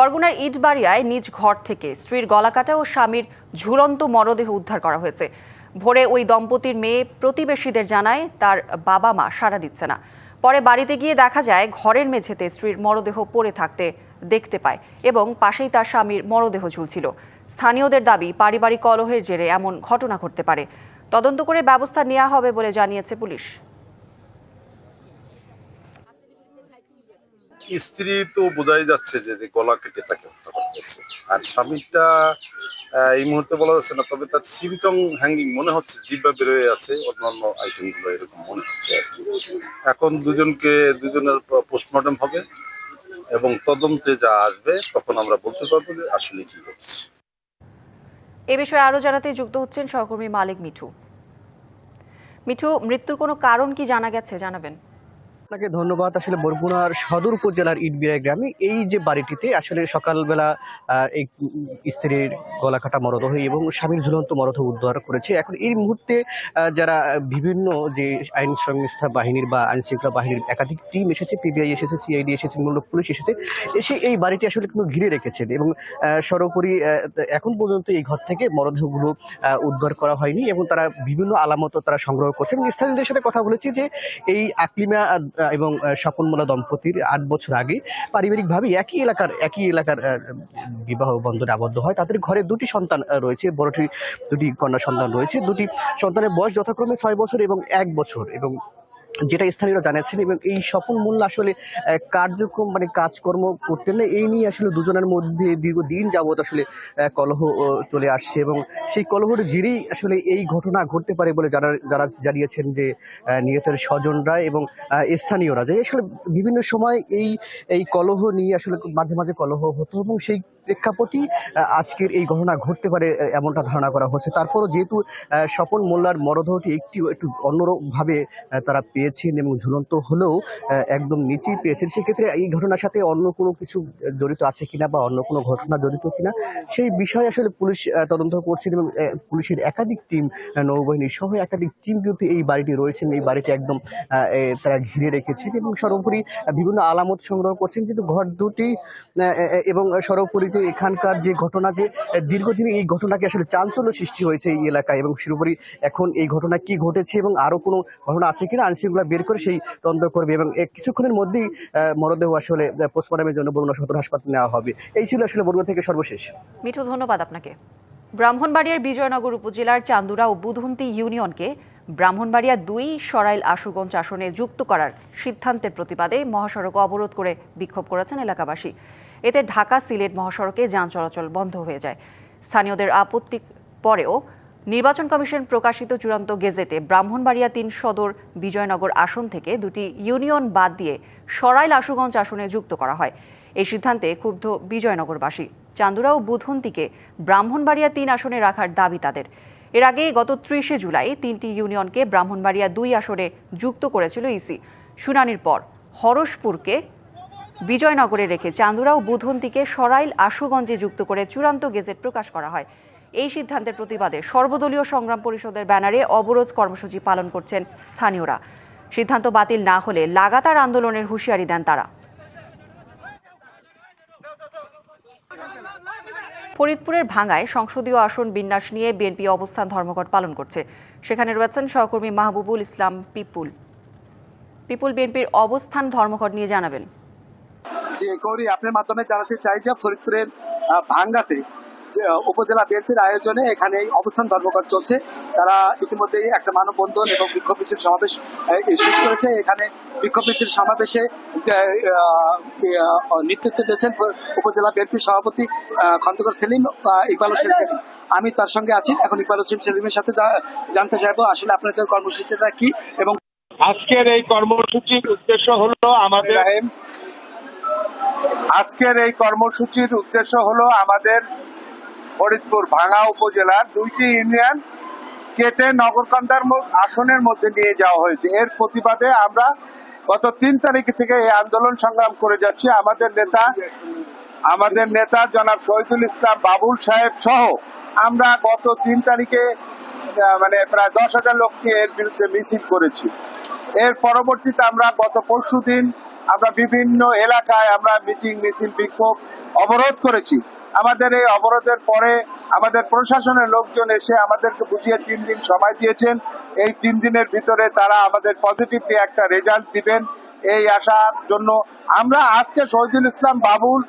বরগুনার ইটবাড়িয়ায় নিজ ঘর থেকে স্ত্রীর গলাকাটা ও স্বামীর ঝুলন্ত মরদেহ উদ্ধার করা হয়েছে। ভোরে ওই দম্পতির মেয়ে প্রতিবেশীদের জানায়, তার বাবা মা সাড়া দিচ্ছে না। পরে বাড়িতে গিয়ে দেখা যায়, ঘরের মেঝেতে স্ত্রীর মরদেহ পড়ে থাকতে দেখতে পায় এবং পাশেই তার স্বামীর মরদেহ ঝুলছিল। স্থানীয়দের দাবি, পারিবারিক কলহের জেরে এমন ঘটনা ঘটতে পারে। তদন্ত করে ব্যবস্থা নেওয়া হবে বলে জানিয়েছে পুলিশ। স্ত্রী তো বোঝাই যাচ্ছে যে গলা কেটে তাকে হত্যা করা হয়েছে। আর স্বামীটা এই মুহূর্তে বলা যাচ্ছে না, তবে তার সিমটম হ্যাঙ্গিং মনে হচ্ছে জিব্বা বেরোয় আছে, অন্যান্য আইটেমগুলো এরকম মনে হচ্ছে আর কি। এখন দুজনকে, দুজনের পোস্টমর্টম হবে এবং তদন্তে যা আসবে, তখন আমরা বলতে পারব যে আসলে কি ঘটছে। এ বিষয়ে আরও জানাতে যুক্ত হচ্ছেন সহকর্মী মালিক মিঠু। মিঠু, মৃত্যুর কোনো কারণ কি জানা গেছে? জানাবেন। আপনাকে ধন্যবাদ। আসলে বরগুনার সদর উপজেলার ইটবিরাই গ্রামে এই যে বাড়িটিতে আসলে সকালবেলা এই স্ত্রীর গলাকাটা মরদেহ এবং স্বামীর ঝুলন্ত মরদেহ উদ্ধার করেছে। এখন এই মুহূর্তে যারা বিভিন্ন যে আইন সংস্থা বাহিনীর বা আইন শৃঙ্খলা বাহিনীর একাধিক টিম এসেছে, পিবিআই এসেছে, সিআইডি এসেছে মূলত পুলিশ এসেছে, এসে এই বাড়িটি আসলে কিন্তু ঘিরে রেখেছেন এবং সর্বোপরি এখন পর্যন্ত এই ঘর থেকে মরদেহগুলো উদ্ধার করা হয়নি এবং তারা বিভিন্ন আলামত তারা সংগ্রহ করছেন এবং স্থানীয়দের সাথে কথা বলেছি যে এই আকলিমা এবং স্বপনমোলা দম্পতির আট বছর আগে পারিবারিকভাবে একই এলাকার একই এলাকার বিবাহ বন্ধনে আবদ্ধ হয়। তাদের ঘরে দুটি সন্তান রয়েছে, বড়টি, দুটি কন্যা সন্তান রয়েছে। দুটি সন্তানের বয়স যথাক্রমে ছয় বছর এবং এক বছর এবং যেটা স্থানীয়রা জানাচ্ছেন এবং এই স্বপন মূল্য আসলে কার্যক্রম মানে কাজকর্ম করতেন না এই নিয়ে আসলে দুজনের মধ্যে দীর্ঘদিন যাবত আসলে কলহ চলে আসছে এবং সেই কলহর জেরেই আসলে এই ঘটনা ঘটতে পারে বলে যারা যারা জানিয়েছেন যে নিহতের স্বজনরা এবং স্থানীয়রা। যে আসলে বিভিন্ন সময় এই এই কলহ নিয়ে আসলে মাঝে মাঝে কলহ হতো এবং সেই প্রেক্ষাপটই আজকের এই ঘটনা ঘটতে পারে এমনটা ধারণা করা হচ্ছে। তারপরও যেহেতু স্বপন মোল্লার মরদেহটি একটি একটু অন্যরকমভাবে তারা পেয়েছেন এবং ঝুলন্ত হলেও একদম নিচেই পেয়েছেন, সেক্ষেত্রে এই ঘটনার সাথে অন্য কোনো কিছু জড়িত আছে কিনা বা অন্য কোনো ঘটনা জড়িত কিনা, সেই বিষয়ে আসলে পুলিশ তদন্ত করছেন এবং পুলিশের একাধিক টিম নৌবাহিনী সহ একাধিক টিম কিন্তু এই বাড়িটি রয়েছেন। এই বাড়িটি একদম তারা ঘিরে রেখেছেন এবং সর্বোপরি বিভিন্ন আলামত সংগ্রহ করছেন। কিন্তু ঘর দুটি এবং সর্বোপরি যে এখানকার যে ঘটনা যে দীর্ঘদিনে এই ঘটনাকে আসলে চাঞ্চল্য সৃষ্টি হয়েছে এই এলাকায় এবং সর্বোপরি এখন এই ঘটনা কি ঘটেছে এবং আরও কোনো ঘটনা আছে কিনা আইনশৃঙ্খলা বের করে সেই তদন্ত করবে এবং কিছুক্ষণের মধ্যেই মরদেহ আসলে পোস্টমর্টমের জন্য বরুণা সদর হাসপাতালে নেওয়া হবে। এই ছিল আসলে বরুণা থেকে সর্বশেষ। মিঠু, ধন্যবাদ আপনাকে। ব্রাহ্মণবাড়িয়ার বিজয়নগর উপজেলার চান্দুরা ও বুধন্তি ইউনিয়নকে ব্রাহ্মণবাড়িয়া দুই সরাইল আশুগঞ্জ আসনে যুক্ত করার সিদ্ধান্তের প্রতিবাদে মহাসড়ক অবরোধ করে বিক্ষোভ করেছেন এলাকাবাসী। এতে ঢাকা সিলেট মহাসড়কে যান চলাচল বন্ধ হয়ে যায়। স্থানীয়দের আপত্তি পরেও নির্বাচন কমিশন প্রকাশিত চূড়ান্ত গেজেটে ব্রাহ্মণবাড়িয়া তিন সদর বিজয়নগর আসন থেকে দুটি ইউনিয়ন বাদ দিয়ে সরাইল আশুগঞ্জ আসনে যুক্ত করা হয়। এই সিদ্ধান্তে ক্ষুব্ধ বিজয়নগরবাসী। চান্দুরা ও বুধন্তিকে ব্রাহ্মণবাড়িয়া তিন আসনে রাখার দাবি তাদের। এর আগে গত ত্রিশে জুলাই তিনটি ইউনিয়নকে ব্রাহ্মণবাড়িয়া দুই আসনে যুক্ত করেছিল ইসি। শুনানির পর হরসপুরকে বিজয়নগরে রেখে চান্দুরা ও বুধন্তিকে সরাইল আশুগঞ্জে যুক্ত করে চূড়ান্ত গেজেট প্রকাশ করা হয়। এই সিদ্ধান্তের প্রতিবাদে সর্বদলীয় সংগ্রাম পরিষদের ব্যানারে অবরোধ কর্মসূচি পালন করছেন স্থানীয়রা। সিদ্ধান্ত বাতিল না হলে লাগাতার আন্দোলনের হুঁশিয়ারি দেন তারা। ফরিদপুরের ভাঙ্গায় সংসদীয় আসন বিন্যাস নিয়ে বিএনপি অবস্থান ধর্মঘট পালন করছে। সেখানে রয়েছেন সহকর্মী মাহবুবুল ইসলাম পিপুল। পিপুল বিএনপির অবস্থান ধর্মঘট নিয়ে জানাবেন। যে গৌরী আপনার মাধ্যমে জানাতে চাই যে ফরিদপুরের ভাঙ্গাতে যে উপজেলা বিএনপির আয়োজনে এখানে অবস্থান ধর্মঘট চলছে। তারা ইতিমধ্যেই একটা মানববন্ধন এবং বিক্ষোভ মিছিল সমাবেশ শেষ করেছে। এখানে বিক্ষোভ মিছিল সমাবেশে নেতৃত্ব দিয়েছেন উপজেলা বিএনপির সভাপতি খন্দকার সেলিম ইকবাল হোসেন সেলিম। আমি তার সঙ্গে আছি। এখন ইকবাল হোসেন সেলিমের সাথে জানতে চাইব আসলে আপনাদের কর্মসূচিটা কি এবং আজকের এই কর্মসূচির উদ্দেশ্য হলো আমাদের আজকের এই কর্মসূচির উদ্দেশ্য হলো আমাদের ফরিদপুর ভাঙা উপজেলার দুইটি ইউনিয়ন কেটে নগরকান্দার আসনের মধ্যে নিয়ে যাওয়া হয়েছে। এর প্রতিবাদে আমরা গত তিন তারিখ থেকে এই আন্দোলন সংগ্রাম করে যাচ্ছি। আমাদের নেতা আমাদের নেতা জনাব শহীদুল ইসলাম বাবুল সাহেব সহ আমরা গত তিন তারিখে মানে প্রায় দশ হাজার লোক নিয়ে এর বিরুদ্ধে মিছিল করেছি। এর পরবর্তীতে আমরা গত পরশু দিন আমরা বিভিন্ন এলাকায় আমরা মিটিং, মিছিল, বিক্ষোভ অবরোধ করেছি। আমাদের এই অবরোধের পরে আমাদের প্রশাসনের লোকজন এসে আমাদেরকে বুঝিয়ে তিন দিন সময় দিয়েছেন। এই তিন দিনের ভিতরে তারা আমাদের পজিটিভলি একটা রেজাল্ট দিবেন। এই আসার জন্য আমরা আজকে শহীদুল ইসলাম বাবুল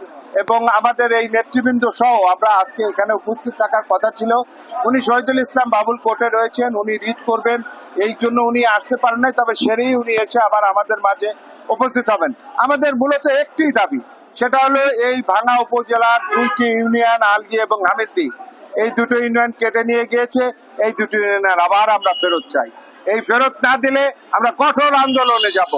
এবং আমাদের এই নেতৃবৃন্দ সহ আমরা আজকে এখানে উপস্থিত থাকার কথা ছিল। উনি শহীদুল ইসলাম বাবুল কোর্টে রয়েছেন, উনি রিড করবেন। এই জন্য উনি আসতে পারেন নাই, তবে সেরেই উনি এসে আবার আমাদের মাঝে উপস্থিত হবেন। আমাদের মূলত একটি দাবি, সেটা হলো এই ভাঙা উপজেলার দুইটি ইউনিয়ন, আলগি এবং হামিদ্দি। এই দুটো ইউনিয়ন কেটে নিয়ে গিয়েছে, এই দুটো ইউনিয়ন আবার আমরা ফেরত চাই। এই ফেরত না দিলে আমরা কঠোর আন্দোলনে যাব।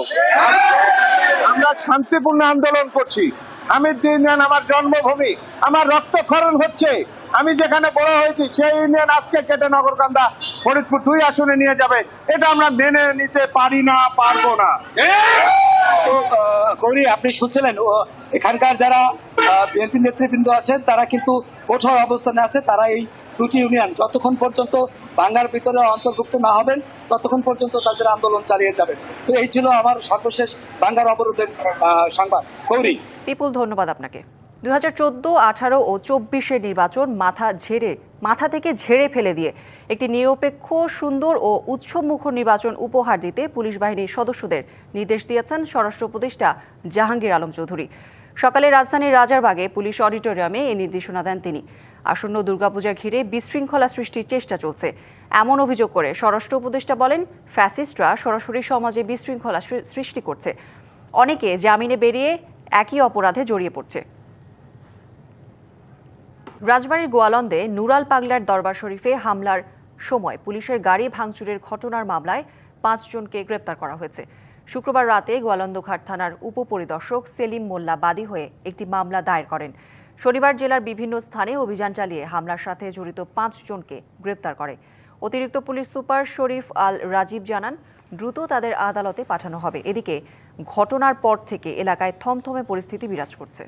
আমরা শান্তিপূর্ণ আন্দোলন করছি। হামিদ ইউনিয়ন আমার জন্মভূমি, আমার রক্তক্ষরণ হচ্ছে। আমি যেখানে বড় হয়েছি, সেই ইউনিয়ন আজকে কেটে নগরকান্দা, ফরিদপুর দুই আসনে নিয়ে যাবে। এটা আমরা মেনে নিতে পারি না, পারব না। গৌরী, আপনি শুনছিলেন এখানকার যারা বিএনপি নেতৃবৃন্দ আছেন, তারা কিন্তু কঠোর অবস্থানে আছে, তারা এই দুটি ইউনিয়ন যতক্ষণ পর্যন্ত বাংলার ভিতরে অন্তর্ভুক্ত না হবেন, ততক্ষণ পর্যন্ত তাদের আন্দোলন চালিয়ে যাবেন। তো এই ছিল আমার সর্বশেষ বাংলার অবরোধের সংবাদ। গৌরী। বিপুল ধন্যবাদ আপনাকে। দুই হাজার চোদ্দ, আঠারো ও চব্বিশের নির্বাচন মাথা ঝেড়ে, মাথা থেকে ঝেড়ে ফেলে দিয়ে একটি নিরপেক্ষ, সুন্দর ও উৎসবমুখর নির্বাচন উপহার দিতে পুলিশ বাহিনীর সদস্যদের নির্দেশ দিয়েছেন স্বরাষ্ট্র উপদেষ্টা জাহাঙ্গীর আলম চৌধুরী। সকালে রাজধানীর রাজারবাগে পুলিশ অডিটোরিয়ামে এই নির্দেশনা দেন তিনি। আসন্ন দুর্গাপূজা ঘিরে বিশৃঙ্খলা সৃষ্টির চেষ্টা চলছে। এমন অভিযোগ করে স্বরাষ্ট্র উপদেষ্টা বলেন, ফ্যাসিস্টরা সরাসরি সমাজে বিশৃঙ্খলা সৃষ্টি করছে। অনেকে জামিনে বেরিয়ে একই অপরাধে জড়িয়ে পড়ছে। রাজবাড়ির গোয়ালন্দে নুরাল পাগলার দরবার শরীফে হামলার সময় পুলিশের গাড়ি ভাঙচুরের ঘটনার মামলায় পাঁচজনকে গ্রেপ্তার করা হয়েছে। শুক্রবার রাতে গোয়ালন্দঘাট থানার উপপরিদর্শক সেলিম মোল্লা বাদী হয়ে একটি মামলা দায়ের করেন। শনিবার জেলার বিভিন্ন স্থানে অভিযান চালিয়ে হামলার সাথে জড়িত পাঁচজনকে গ্রেপ্তার করে। অতিরিক্ত পুলিশ সুপার শরীফ আল রাজীব জানান, দ্রুত তাদের আদালতে পাঠানো হবে। এদিকে, ঘটনার পর থেকে এলাকায় থমথমে পরিস্থিতি বিরাজ করছে।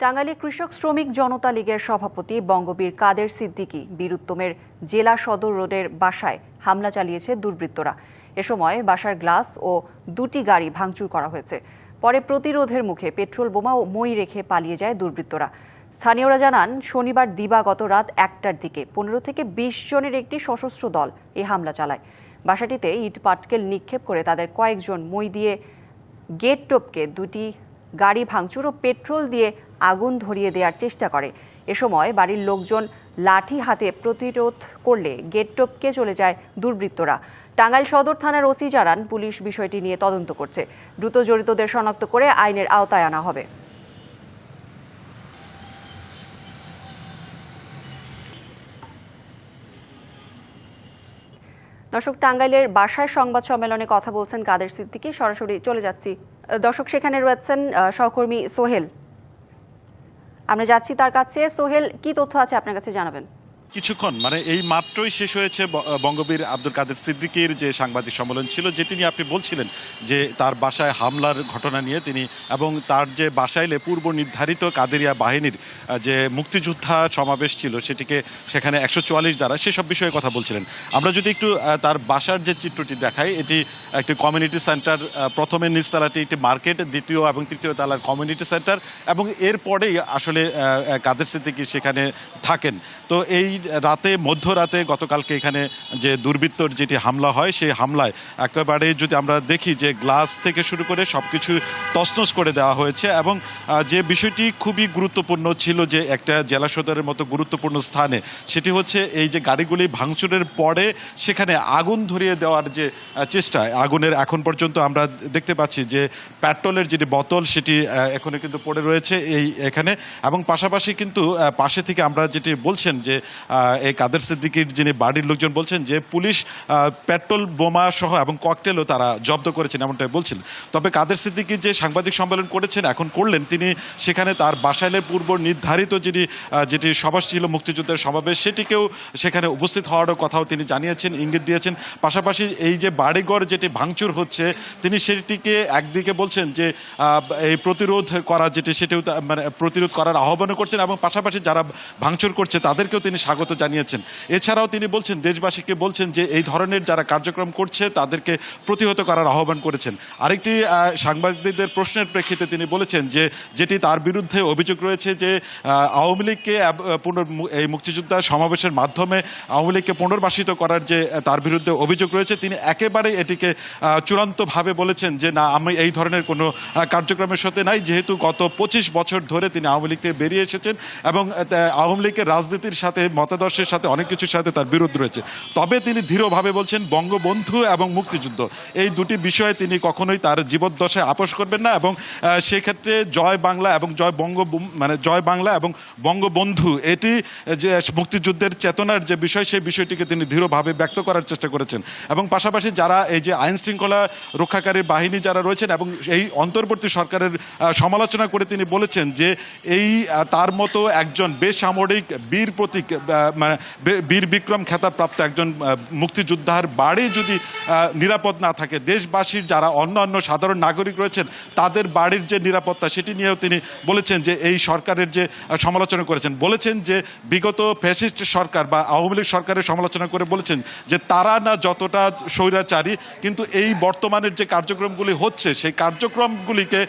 টাঙ্গাইলে কৃষক শ্রমিক জনতা লীগের সভাপতি বঙ্গবীর কাদের সিদ্দিকি বীরুত্তমের জেলা সদর রোডের বাসায় হামলা চালিয়েছে দুর্বৃত্তরা। এ সময় বাসার গ্লাস ও দুটি গাড়ি ভাঙচুর করা হয়েছে। পরে প্রতিরোধের মুখে পেট্রোল বোমা ও মই রেখে পালিয়ে যায় দুর্বৃত্তরা। স্থানীয়রা জানান, শনিবার দিবাগত রাত একটার দিকে পনেরো থেকে বিশ জনের একটি সশস্ত্র দল এ হামলা চালায়। বাসাটিতে ইট পাটকেল নিক্ষেপ করে তাদের কয়েকজন মই দিয়ে গেট টপকে দুটি গাড়ি ভাঙচুর ও পেট্রোল দিয়ে আগুন ধরিয়ে দেওয়ার চেষ্টা করে। এ সময় বাড়ির লোকজন লাঠি হাতে প্রতিরোধ করলে গেট টপকে চলে যায় দুর্বৃত্তরা। টাঙ্গাইল সদর থানার ওসি জানান, পুলিশ বিষয়টি নিয়ে তদন্ত করছে। দ্রুত জড়িতদের শনাক্ত করে আইনের আওতায় আনা হবে। দর্শক, টাঙ্গাইলের বাসায় সংবাদ সম্মেলনে কথা বলছেন কাদের সিদ্দিকী? সরাসরি চলে যাচ্ছি। দর্শক, সেখানে রয়েছেন সহকর্মী সোহেল। আমরা যাচ্ছি তার কাছে। সোহেল, কি তথ্য আছে আপনার কাছে জানাবেন? কিছুক্ষণ মানে এই মাত্রই শেষ হয়েছে বঙ্গবীর আব্দুল কাদের সিদ্দিকীর যে সাংবাদিক সম্মেলন ছিল, যেটি নিয়ে আপনি বলছিলেন যে তার বাসায় হামলার ঘটনা নিয়ে তিনি এবং তার যে বাসাইলে পূর্ব নির্ধারিত কাদেরিয়া বাহিনীর যে মুক্তিযোদ্ধা সমাবেশ ছিল, সেটিকে সেখানে একশো চুয়াল্লিশ দ্বারা সেসব বিষয়ে কথা বলছিলেন। আমরা যদি একটু তার বাসার যে চিত্রটি দেখাই, এটি একটি কমিউনিটি সেন্টার প্রথমে নিচতলাটি একটি মার্কেট, দ্বিতীয় এবং তৃতীয় তালার কমিউনিটি সেন্টার এবং এরপরেই আসলে কাদের সিদ্দিকি সেখানে থাকেন। তো এই রাতে মধ্যরাতে গতকালকে এখানে যে দুর্বৃত্তর যেটি হামলা হয় সেই হামলায় একেবারে যদি আমরা দেখি যে গ্লাস থেকে শুরু করে সব কিছু তছনছ করে দেওয়া হয়েছে এবং যে বিষয়টি খুবই গুরুত্বপূর্ণ ছিল যে একটা জেলা সদরের মতো গুরুত্বপূর্ণ স্থানে সেটি হচ্ছে এই যে গাড়িগুলি ভাঙচুরের পরে সেখানে আগুন ধরিয়ে দেওয়ার যে চেষ্টা আগুনের এখন পর্যন্ত আমরা দেখতে পাচ্ছি যে পেট্রোলের যেটি বোতল সেটি আহ, এখনও কিন্তু পড়ে রয়েছে এই এখানে এবং পাশাপাশি কিন্তু পাশে থেকে আমরা যেটি বলছেন যে এই কাদের সিদ্দিকির যিনি বাড়ির লোকজন বলছেন যে পুলিশ পেট্রোল বোমা সহ এবং ককটেলও তারা জব্দ করেছেন এমনটাই বলছেন তবে কাদের সিদ্দিকি যে সাংবাদিক সম্মেলন করেছেন, এখন করলেন তিনি সেখানে তার বাসাইলে পূর্ব নির্ধারিত যিনি যেটি সভা ছিল, মুক্তিযুদ্ধের সমাবেশ, সেটিকেও সেখানে উপস্থিত হওয়ারও কথাও তিনি জানিয়েছেন, ইঙ্গিত দিয়েছেন। পাশাপাশি এই যে বাড়িঘর যেটি ভাঙচুর হচ্ছে, তিনি সেটিকে একদিকে বলছেন যে এই প্রতিরোধ করা যেটি, সেটিও মানে প্রতিরোধ করার আহ্বানও করছেন এবং পাশাপাশি যারা ভাঙচুর করছে, তাদেরকেও তিনি স্বাগত স্বাগত জানিয়েছেন। এছাড়াও তিনি বলছেন, দেশবাসীকে বলছেন যে এই ধরনের যারা কার্যক্রম করছে, তাদেরকে প্রতিহত করার আহ্বান করেছেন। আরেকটি সাংবাদিকদের প্রশ্নের প্রেক্ষিতে তিনি বলেছেন যে, যেটি তার বিরুদ্ধে অভিযোগ রয়েছে যে আওয়ামী লীগকে পুনর এই মুক্তিযোদ্ধা সমাবেশের মাধ্যমে আওয়ামী লীগকে পুনর্বাসিত করার যে তার বিরুদ্ধে অভিযোগ রয়েছে, তিনি একেবারে এটিকে চূড়ান্তভাবে বলেছেন যে, না, আমি এই ধরনের কোনো কার্যক্রমের সাথে নাই। যেহেতু গত পঁচিশ বছর ধরে তিনি আওয়ামী লীগ থেকে বেরিয়ে এসেছেন এবং আওয়ামী লীগের রাজনীতির সাথে মতাদর্শের সাথে অনেক কিছুর সাথে তার বিরোধ রয়েছে। তবে তিনি দৃঢ়ভাবে বলছেন, বঙ্গবন্ধু এবং মুক্তিযুদ্ধ, এই দুটি বিষয়ে তিনি কখনোই তার জীবদ্দশায় আপোষ করবেন না এবং সেক্ষেত্রে জয় বাংলা এবং জয় বঙ্গ মানে জয় বাংলা এবং বঙ্গবন্ধু, এটি যে মুক্তিযুদ্ধের চেতনার যে বিষয়, সেই বিষয়টিকে তিনি দৃঢ়ভাবে ব্যক্ত করার চেষ্টা করেছেন। এবং পাশাপাশি যারা এই যে আইন শৃঙ্খলা রক্ষাকারী বাহিনী যারা রয়েছেন এবং এই অন্তর্বর্তী সরকারের সমালোচনা করে তিনি বলেছেন যে এই তার মতো একজন বেসামরিক বীর প্রতীক মানে বীর বিক্রম খেতাবপ্রাপ্ত একজন মুক্তিযোদ্ধার বাড়ি যদি নিরাপদ না থাকে, দেশবাসীর যারা অন্যান্য সাধারণ নাগরিক রয়েছেন, তাদের বাড়ির যে নিরাপত্তা, সেটি নিয়েও তিনি বলেছেন যে এই সরকারের যে সমালোচনা করেছেন। বলেছেন যে বিগত ফ্যাসিস্ট সরকার বা আওয়ামী লীগ সরকারের সমালোচনা করে বলেছেন যে তারা না যতটা স্বৈরাচারী, কিন্তু এই বর্তমানের যে কার্যক্রমগুলি হচ্ছে, সেই কার্যক্রমগুলিকে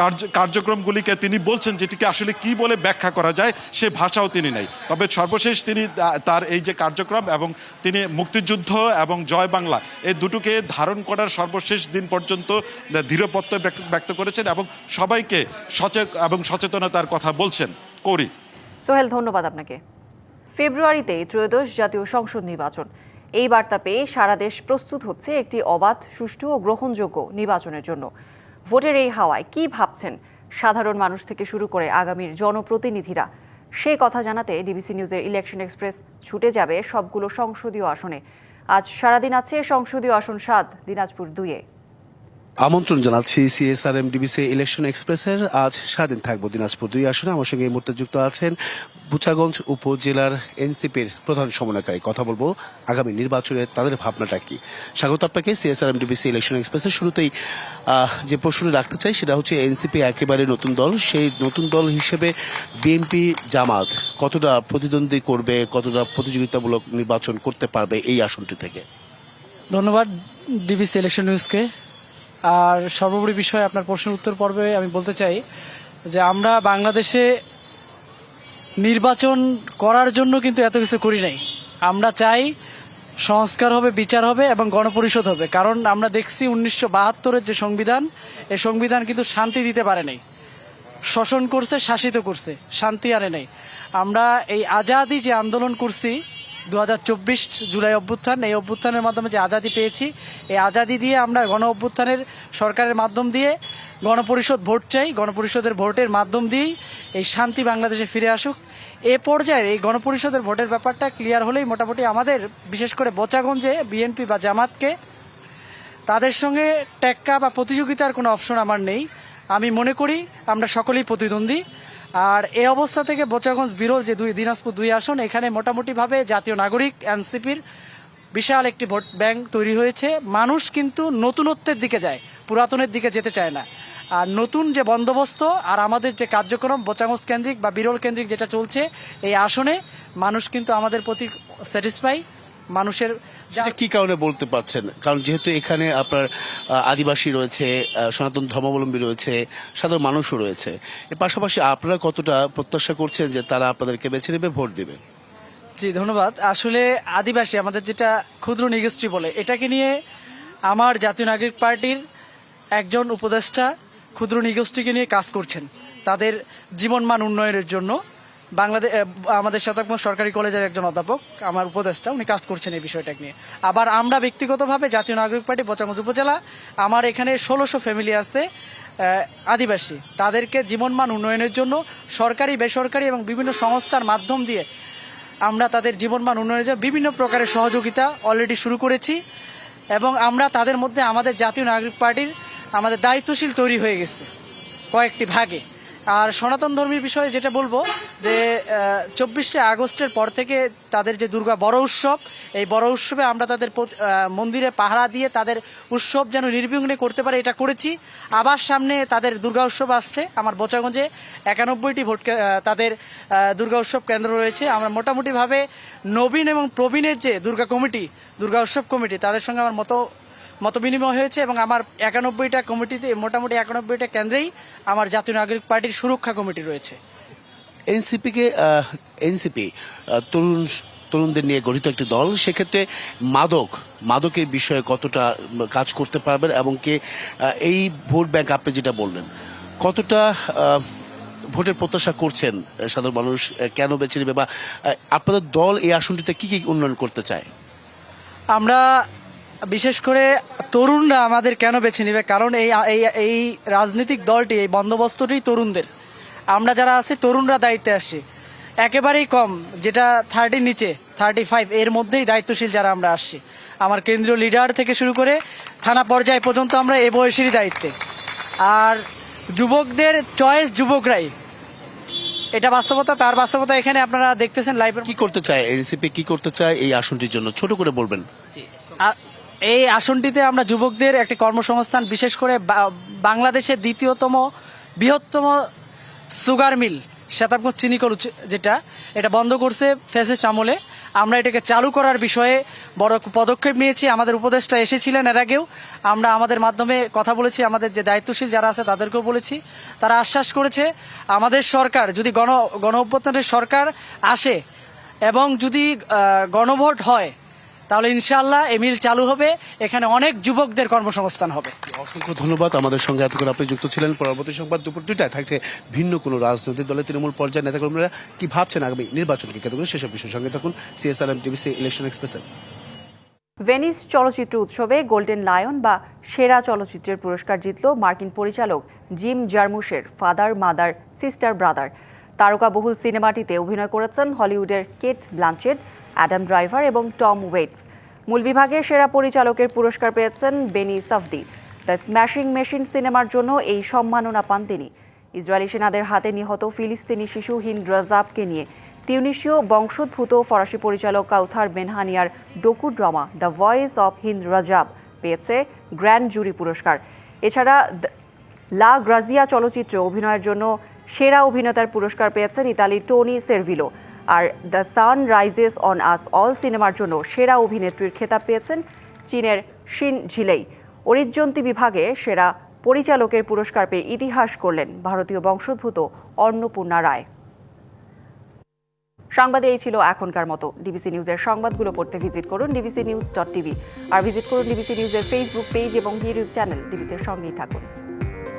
কার্য কার্যক্রমগুলিকে তিনি বলছেন যেটিকে আসলে কি বলে ব্যাখ্যা করা যায়, সে ভাষাও তিনি নেই। তবে সর্বশেষ তিনি তার এই যে কার্যক্রম এবং তিনি মুক্তিযুদ্ধ এবং জয় বাংলা, এই দুটোকে ধারণ করার সর্বশেষ দিন পর্যন্ত দৃঢ়পত্র ব্যক্ত করেছেন এবং সবাইকে সচেত এবং সচেতনতার কথা বলছেন। করি। সোহেল, ধন্যবাদ আপনাকে। ফেব্রুয়ারিতে ত্রয়োদশ জাতীয় সংসদ নির্বাচন। এই বার্তা পেয়ে সারা দেশ প্রস্তুত হচ্ছে একটি অবাধ, সুষ্ঠু ও গ্রহণযোগ্য নির্বাচনের জন্য। ভোটের এই হাওয়ায় কি ভাবছেন সাধারণ মানুষ থেকে শুরু করে আগামীর জনপ্রতিনিধিরা? সেই কথা জানাতে ডিবিসি নিউজের ইলেকশন এক্সপ্রেস ছুটে যাবে সবগুলো সংসদীয় আসনে। আজ সারাদিন আছে সংসদীয় আসন সাত, দিনাজপুর দুইয়ে। আমন্ত্রণ জানাচ্ছি সিএসআরএম ডিবিসি ইলেকশন এক্সপ্রেসের আজ স্বাধীন থাকব দিনাজপুর দুই আসনে। আমার সঙ্গে এই মুহূর্তে যুক্ত আছেন বুচাগঞ্জ উপজেলার এনসিপির প্রধান সমন্বয়কারী। কথা বলব আগামী নির্বাচনে তাদের ভাবনাটা কি? স্বাগত আপনাকে সিএসআরএম ডিবিসি ইলেকশন এক্সপ্রেসের শুরুতেই। যে প্রশ্নটি রাখতে চাই সেটা হচ্ছে এনসিপি একেবারে নতুন দল। সেই নতুন দল হিসেবে বিএনপি জামাত কতটা প্রতিদ্বন্দ্বী করবে, কতটা প্রতিযোগিতামূলক নির্বাচন করতে পারবে এই আসনটি থেকে? ধন্যবাদ ডিবিসি ইলেকশন নিউজকে আর সর্বোপরি বিষয়ে আপনার প্রশ্নের উত্তর পর্বে আমি বলতে চাই যে আমরা বাংলাদেশে নির্বাচন করার জন্য কিন্তু এত কিছু করি নাই। আমরা চাই সংস্কার হবে, বিচার হবে এবং গণপরিষদ হবে। কারণ আমরা দেখছি উনিশশো বাহাত্তরের যে সংবিধান এই সংবিধান কিন্তু শান্তি দিতে পারে নাই। শোষণ করছে, শাসিত করছে, শান্তি আনে নাই। আমরা এই আজাদি যে আন্দোলন করছি দু হাজার চব্বিশ জুলাই অভ্যুত্থান, এই অভ্যুত্থানের মাধ্যমে যে আজাদি পেয়েছি, এই আজাদি দিয়ে আমরা গণ অভ্যুত্থানের সরকারের মাধ্যম দিয়ে গণপরিষদ ভোট চাই, গণপরিষদের ভোটের মাধ্যম দিয়েই এই শান্তি বাংলাদেশে ফিরে আসুক। এ পর্যায়ে এই গণপরিষদের ভোটের ব্যাপারটা ক্লিয়ার হলেই মোটামুটি আমাদের, বিশেষ করে বোচাগঞ্জে বিএনপি বা জামাতকে, তাদের সঙ্গে টেক্কা বা প্রতিযোগিতার কোনো অপশন আমার নেই। আমি মনে করি আমরা সকলেই প্রতিদ্বন্দ্বী। আর এই অবস্থা থেকে বোচাগঞ্জ, বিরল যে দুই দিনাজপুর দুই আসন, এখানে মোটামুটিভাবে জাতীয় নাগরিক, এনসিপির বিশাল একটি ভোট ব্যাংক তৈরি হয়েছে। মানুষ কিন্তু নতুনত্বের দিকে যায়, পুরাতনের দিকে যেতে চায় না। আর নতুন যে বন্দোবস্ত আর আমাদের যে কার্যক্রম, বোচাগঞ্জ কেন্দ্রিক বা বিরল কেন্দ্রিক যেটা চলছে এই আসনে, মানুষ কিন্তু আমাদের প্রতি স্যাটিসফাই মানুষের কি কারণে বলতে পারছেন? কারণ যেহেতু এখানে আপনার আদিবাসী রয়েছে সনাতন ধর্মাবলম্বী রয়েছে সাধারণ মানুষও রয়েছে। এর পাশাপাশি আপনারা কতটা প্রত্যাশা করছেন যে তারা আপনাদেরকে বেছে নেবে ভোট দেবে? জি ধন্যবাদ। আসলে আদিবাসী আমাদের যেটা ক্ষুদ্র নিগোষ্ঠী বলে এটাকে নিয়ে আমার জাতীয় নাগরিক পার্টির একজন উপদেষ্টা ক্ষুদ্র নিগোষ্ঠীকে নিয়ে কাজ করছেন। তাদের জীবনমান উন্নয়নের জন্য। বাংলাদেশ আমাদের শতাব্দ সরকারি কলেজের একজন অধ্যাপক, আমার উপদেষ্টা, উনি কাজ করছেন এই বিষয়টা নিয়ে। আবার আমরা ব্যক্তিগতভাবে জাতীয় নাগরিক পার্টি বচাগঞ্জ উপজেলা, আমার এখানে ষোলোশো ফ্যামিলি আছে আদিবাসী। তাদেরকে জীবনমান উন্নয়নের জন্য সরকারি, বেসরকারি এবং বিভিন্ন সংস্থার মাধ্যম দিয়ে আমরা তাদের জীবনমান উন্নয়নের জন্য বিভিন্ন প্রকারের সহযোগিতা অলরেডি শুরু করেছি এবং আমরা তাদের মধ্যে আমাদের জাতীয় নাগরিক পার্টির আমাদের দায়িত্বশীল তৈরি হয়ে গেছে, কয়েকটি ভাগে। আর সনাতন ধর্মীর বিষয়ে যেটা বলব যে চব্বিশে আগস্টের পর থেকে তাদের যে দুর্গা বড় উৎসব, এই বড় উৎসবে আমরা তাদের মন্দিরে পাহারা দিয়ে তাদের উৎসব যেন নির্বিঘ্নে করতে পারে এটা করেছি। আবার সামনে তাদের দুর্গা উৎসব আসছে, আমার বোচাগঞ্জে একানব্বইটি ভোট তাদের দুর্গা উৎসব কেন্দ্র রয়েছে। আমরা মোটামুটিভাবে নবীন এবং প্রবীণের যে দুর্গা কমিটি, দুর্গা উৎসব কমিটি, তাদের সঙ্গে আমার মতো মত বিনিময় হয়েছে এবং আমার একানব্বইটা কমিটিতে মোটামুটি একানব্বইটা কেন্দ্রেই আমার জাতীয় নাগরিক পার্টির সুরক্ষা কমিটি রয়েছে। এনসিপি কে এনসিপি তরুণ তরুণদের নিয়ে গঠিত একটি দল সেক্ষেত্রে মাদক মাদকের বিষয়ে কতটা কাজ করতে পারবেন এবং কে এই ভোট ব্যাংক আপনি যেটা বললেন কতটা ভোটের প্রত্যাশা করছেন সাধারণ মানুষ কেন বেছে নেবে বা আপনাদের দল এই আসনটিতে কি কি উন্নয়ন করতে চায়? আমরা বিশেষ করে তরুণরা আমাদের কেন বেছে নেবে? কারণ এই এই এই রাজনৈতিক দলটি এই বন্দোবস্তটি তরুণদের। আমরা যারা আছি তরুণরা দায়িত্বে আসি। একেবারেই কম যেটা থার্টির নিচে থার্টি ফাইভ এর মধ্যেই দায়িত্বশীল যারা আমরা আসছি আমার কেন্দ্রীয় লিডার থেকে শুরু করে থানা পর্যায় পর্যন্ত আমরা এ বয়সেরই দায়িত্বে। আর যুবকদের চয়েস যুবকরাই। এটা বাস্তবতা তার বাস্তবতা এখানে আপনারা দেখতেছেন লাইভের কি করতে চায়? এনসিপি কি করতে চায়? এই আসনটির জন্য ছোট করে বলবেন। এই আসনটিতে আমরা যুবকদের একটি কর্মসংস্থান, বিশেষ করে বাংলাদেশের দ্বিতীয়তম বৃহত্তম সুগার মিল শ্বেতাবগঞ্জ চিনিকল যেটা, এটা বন্ধ করছে ফেসিস আমলে। আমরা এটাকে চালু করার বিষয়ে বড় পদক্ষেপ নিয়েছি। আমাদের উপদেষ্টা এসেছিলেন এর আগেও। আমরা আমাদের মাধ্যমে কথা বলেছি। আমাদের যে দায়িত্বশীল যারা আছে তাদেরকেও বলেছি। তারা আশ্বাস করেছে, আমাদের সরকার, যদি গণ গণ সরকার আসে এবং যদি গণভোট হয় তাহলে ইনশাল্লাহ এই মিল চালু হবে। এখানে অনেক যুবকদের কর্মসংস্থান হবে। অসংখ্য ধন্যবাদ আমাদের সঙ্গে এতক্ষণ আপনি যুক্ত ছিলেন। পরবর্তী সংবাদ দুপুর দুইটায় থাকছে ভিন্ন কোনো রাজনৈতিক দলের তৃণমূল পর্যায়ের নেতাকর্মীরা কি ভাবছেন আগামী নির্বাচনকে কেন্দ্র করে? সেসব বিষয়ের সঙ্গে থাকুন সিএসআরএম টিভিসি ইলেকশন এক্সপ্রেসের ভেনিস চলচ্চিত্র উৎসবে গোল্ডেন লায়ন বা সেরা চলচ্চিত্রের পুরস্কার জিতল মার্কিন পরিচালক জিম জার্মুশের ফাদার মাদার সিস্টার ব্রাদার। তারকাবহুল সিনেমাটিতে অভিনয় করেছেন হলিউডের কেট ব্লাঞ্চেট অ্যাডাম ড্রাইভার এবং টম ওয়েটস। মূল বিভাগে সেরা পরিচালকের পুরস্কার পেয়েছেন Benny Safdie. The Smashing Machine সিনেমার জন্য এই সম্মাননা পান তিনি। ইসরায়েলি সেনাদের হাতে নিহত ফিলিস্তিনি শিশু হিন্দ রাজাবকে নিয়ে তিউনিশীয় বংশোদ্ভূত ফরাসি পরিচালক Kaouther বেনহানিয়ার docu drama the voice of Hind Rajab পেয়েছে গ্র্যান্ড জুরি পুরস্কার। এছাড়া লা গ্রাজিয়া চলচ্চিত্রে অভিনয়ের জন্য সেরা অভিনেতার পুরস্কার পেয়েছেন ইতালির Toni Servillo. R the sun rises on us all সিনেমার জন্য সেরা অভিনেত্রীর খেতাব পেয়েছেন চীনের শিন ঝিলেই। অরিজ্জন্তী বিভাগে সেরা পরিচালকের পুরস্কার পেয়ে ইতিহাস করলেন ভারতীয় বংশোদ্ভূত অন্নপূর্ণা রায়। সংবাদে এই ছিল এখনকার মতো। ডিবিসি নিউজের সংবাদগুলো পড়তে ভিজিট করুন ডিবিসি নিউজ ডট টিভি আর ভিজিট করুন ডিবিসি নিউজের ফেসবুক পেজ এবং ইউটিউব চ্যানেল ডিবিসির সঙ্গেই থাকুন।